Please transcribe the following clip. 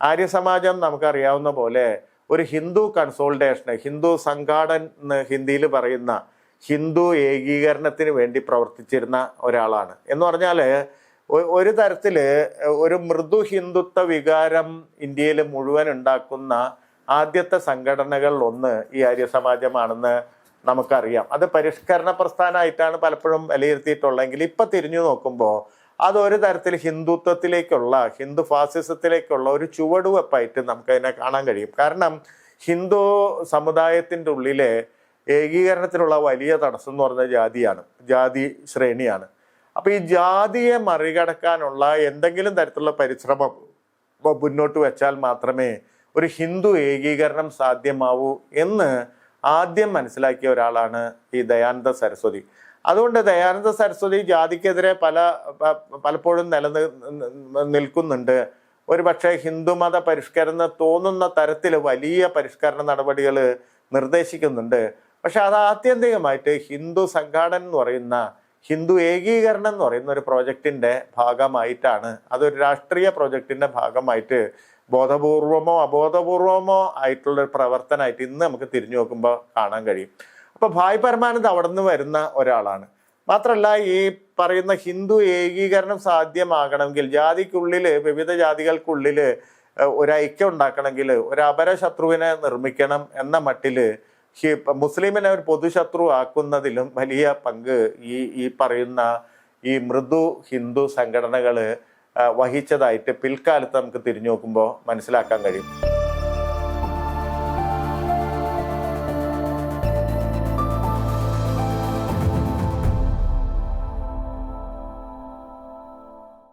ആര്യസമാജം നമുക്കറിയാവുന്ന പോലെ ഒരു ഹിന്ദു കൺസോൾട്ടേഷന് ഹിന്ദു സംഘാടൻ എന്ന് ഹിന്ദിയിൽ പറയുന്ന ഹിന്ദു ഏകീകരണത്തിന് വേണ്ടി പ്രവർത്തിച്ചിരുന്ന ഒരാളാണ്. എന്ന് പറഞ്ഞാൽ ഒരു തരത്തിൽ ഒരു മൃദു ഹിന്ദുത്വ വികാരം ഇന്ത്യയിൽ മുഴുവൻ ഉണ്ടാക്കുന്ന ആദ്യത്തെ സംഘടനകളിൽ ഒന്ന് ഈ ആര്യ ആര്യസമാജമാണെന്ന് നമുക്കറിയാം. അത് പരിഷ്കരണ പ്രസ്ഥാനമായിട്ടാണ് പലപ്പോഴും വിലയിരുത്തിയിട്ടുള്ളതെങ്കിൽ ഇപ്പം തിരിഞ്ഞു നോക്കുമ്പോൾ അതൊരു തരത്തിൽ ഹിന്ദുത്വത്തിലേക്കുള്ള ഹിന്ദു ഫാസിസത്തിലേക്കുള്ള ഒരു ചുവടുവെപ്പായിട്ട് നമുക്കതിനെ കാണാൻ കഴിയും. കാരണം ഹിന്ദു സമുദായത്തിന്റെ ഉള്ളിലെ ഏകീകരണത്തിനുള്ള വലിയ തടസ്സം എന്ന് പറഞ്ഞ ജാതിയാണ്. ജാതി ശ്രേണിയാണ്. അപ്പോൾ ഈ ജാതിയെ മറികടക്കാനുള്ള എന്തെങ്കിലും തരത്തിലുള്ള പരിശ്രമം മുന്നോട്ട് വെച്ചാൽ മാത്രമേ ഒരു ഹിന്ദു ഏകീകരണം സാധ്യമാവൂ എന്ന് ആദ്യം മനസ്സിലാക്കിയ ഒരാളാണ് ഈ ദയാനന്ദ സരസ്വതി. അതുകൊണ്ട് ദയാനന്ദ സരസ്വതി ജാതിക്കെതിരെ പല പലപ്പോഴും നിലനി നിൽക്കുന്നുണ്ട്. ഒരു പക്ഷേ ഹിന്ദുമത പരിഷ്കരണം തോന്നുന്ന തരത്തിൽ വലിയ പരിഷ്കരണ നടപടികൾ നിർദ്ദേശിക്കുന്നുണ്ട്. പക്ഷെ അത് ആത്യന്തികമായിട്ട് ഹിന്ദു സംഘാടനം എന്ന് പറയുന്ന ഹിന്ദു ഏകീകരണം എന്ന് പറയുന്ന ഒരു പ്രോജക്റ്റിന്റെ ഭാഗമായിട്ടാണ്. അതൊരു രാഷ്ട്രീയ പ്രോജക്റ്റിന്റെ ഭാഗമായിട്ട് ബോധപൂർവമോ അബോധപൂർവമോ ആയിട്ടുള്ള ഒരു പ്രവർത്തനമായിട്ട് ഇന്ന് നമുക്ക് തിരിഞ്ഞു നോക്കുമ്പോൾ കാണാൻ കഴിയും. അപ്പോൾ ഭായ് പരമാനന്ദ് അവിടെ നിന്ന് വരുന്ന ഒരാളാണ്. മാത്രമല്ല ഈ പറയുന്ന ഹിന്ദു ഏകീകരണം സാധ്യമാകണമെങ്കിൽ ജാതിക്കുള്ളിൽ വിവിധ ജാതികൾക്കുള്ളിൽ ഒരു ഐക്യം ഉണ്ടാക്കണമെങ്കിൽ ഒരു അപര ശത്രുവിനെ നിർമ്മിക്കണം എന്ന മട്ടിൽ ഹി- മുസ്ലിമിനെ ഒരു പൊതുശത്രു ആക്കുന്നതിലും വലിയ പങ്ക് ഈ ഈ പറയുന്ന ഈ മൃദു ഹിന്ദു സംഘടനകൾ വഹിച്ചതായിട്ട് പിൽക്കാലത്ത് നമുക്ക് തിരിഞ്ഞു നോക്കുമ്പോൾ മനസ്സിലാക്കാൻ കഴിയും.